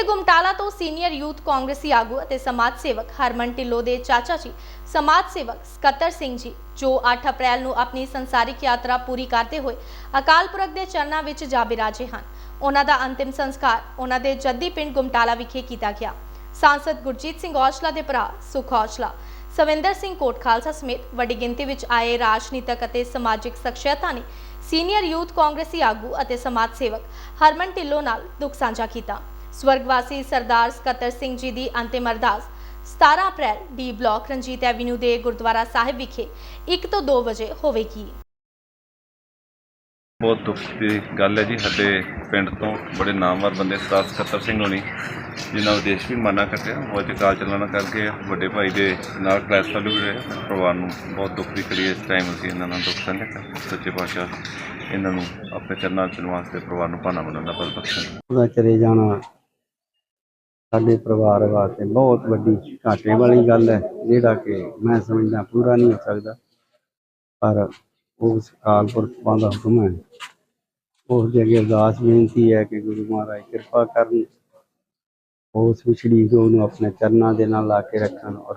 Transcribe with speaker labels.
Speaker 1: ਪਿੰਡ ਗੁਮਟਾਲਾ ਤੋਂ senior youth ਕਾਂਗਰਸੀ ਆਗੂ ਅਤੇ ਸਮਾਜ ਸੇਵਕ ਹਰਮਨ ਢਿੱਲੋਂ ਦੇ ਚਾਚਾ ਜੀ, ਸਮਾਜ ਸੇਵਕ ਸਕੱਤਰ ਸਿੰਘ ਜੀ, ਜੋ 8 ਅਪ੍ਰੈਲ ਨੂੰ ਆਪਣੀ ਸੰਸਾਰਿਕ ਯਾਤਰਾ ਪੂਰੀ ਕਰਦੇ ਹੋਏ ਅਕਾਲ ਪੁਰਖ ਦੇ ਚਰਨਾਂ ਵਿੱਚ ਜਾ ਬਿਰਾਜੇ ਹਨ। ਉਹਨਾਂ ਦਾ ਅੰਤਿਮ ਸੰਸਕਾਰ ਉਹਨਾਂ ਦੇ ਜੱਦੀ ਪਿੰਡ ਗੁਮਟਾਲਾ ਵਿਖੇ ਕੀਤਾ ਗਿਆ। ਸਾਂਸਦ ਗੁਰਜੀਤ ਸਿੰਘ ਔਜਲਾ ਦੇ ਭਰਾ ਸੁਖ ਔਜਲਾ, ਸਵਿੰਦਰ ਸਿੰਘ ਕੋਟ ਖਾਲਸਾ ਸਮੇਤ ਵੱਡੀ ਗਿਣਤੀ ਵਿੱਚ ਆਏ ਰਾਜਨੀਤਿਕ ਅਤੇ ਸਮਾਜਿਕ ਸ਼ਖਸੀਅਤਾਂ ਨੇ ਸੀਨੀਅਰ ਯੂਥ ਕਾਂਗਰਸੀ ਆਗੂ ਅਤੇ ਸਮਾਜ ਸੇਵਕ ਹਰਮਨ ਢਿੱਲੋਂ ਨਾਲ ਦੁੱਖ ਸਾਂਝਾ ਕੀਤਾ। ਸਵਰਗਵਾਸੀ ਸਰਦਾਰ ਸਕੱਤਰ ਸਿੰਘ ਜੀ ਦੀ ਅੰਤਿਮ ਅਰਦਾਸ। 17 April D block Ranjit Avenue ਦੇ ਗੁਰਦੁਆਰਾ ਸਾਹਿਬ ਵਿਖੇ 1 ਤੋਂ 2 ਵਜੇ ਹੋਵੇਗੀ।
Speaker 2: ਬਹੁਤ ਦੁੱਖ ਦੀ ਗੱਲ ਹੈ ਜੀ ਸਾਡੇ ਪਿੰਡ ਤੋਂ ਬੜੇ ਨਾਮਵਰ ਬੰਦੇ ਸਰਦਾਰ ਸਕੱਤਰ ਸਿੰਘ ਹੋਣੀ ਜਿਨ੍ਹਾਂ ਨੂੰ ਦੇਸ਼ ਵੀ ਮਾਨਾ ਕੱਟਿਆ ਉਹ ਅੱਜ ਕਾਲ ਚੱਲਣਾ ਕਰਕੇ ਵੱਡੇ ਭਾਈ ਦੇ ਨਾਲ ਕਲੈਸ਼ ਵੀ ਰਹੇ ਪਰਿਵਾਰ ਨੂੰ ਬਹੁਤ ਦੁੱਖ ਦੀ ਹੈ। ਇਸ ਟਾਈਮ ਅਸੀਂ ਇਹਨਾਂ ਨਾਲ ਦੁੱਖ ਕਰ ਸੱਚੇ ਪਾਤਸ਼ਾਹ ਇਹਨਾਂ ਨੂੰ ਆਪਣੇ ਚਰਨਾਂ ਚ ਵਾਸਤੇ ਪਰਿਵਾਰ ਨੂੰ ਭਾਣਾ ਬਣਾਉਣ ਦਾ ਬਲ ਬਖਸ਼ਣ।
Speaker 3: ਉਹਦਾ ਚਲੇ ਜਾਣਾ ਸਾਡੇ ਪਰਿਵਾਰ ਵਾਸਤੇ ਬਹੁਤ ਵੱਡੀ ਘਾਟੇ ਵਾਲੀ ਗੱਲ ਹੈ, ਜਿਹੜਾ ਕਿ ਮੈਂ ਸਮਝਦਾ ਪੂਰਾ ਨਹੀਂ ਹੋ ਸਕਦਾ। ਪਰ ਉਸ ਅਕਾਲ ਪੁਰਖ ਦਾ ਹੁਕਮ ਹੈ। ਉਸ ਦੇ ਅੱਗੇ ਅਰਦਾਸ ਬੇਨਤੀ ਹੈ ਕਿ ਗੁਰੂ ਮਹਾਰਾਜ ਕਿਰਪਾ ਕਰਨ, ਉਸ ਵਿਛੜੀ ਰੂਹ ਨੂੰ ਆਪਣੇ ਚਰਨਾਂ ਦੇ ਨਾਲ ਲਾ ਕੇ ਰੱਖਣ ਔਰ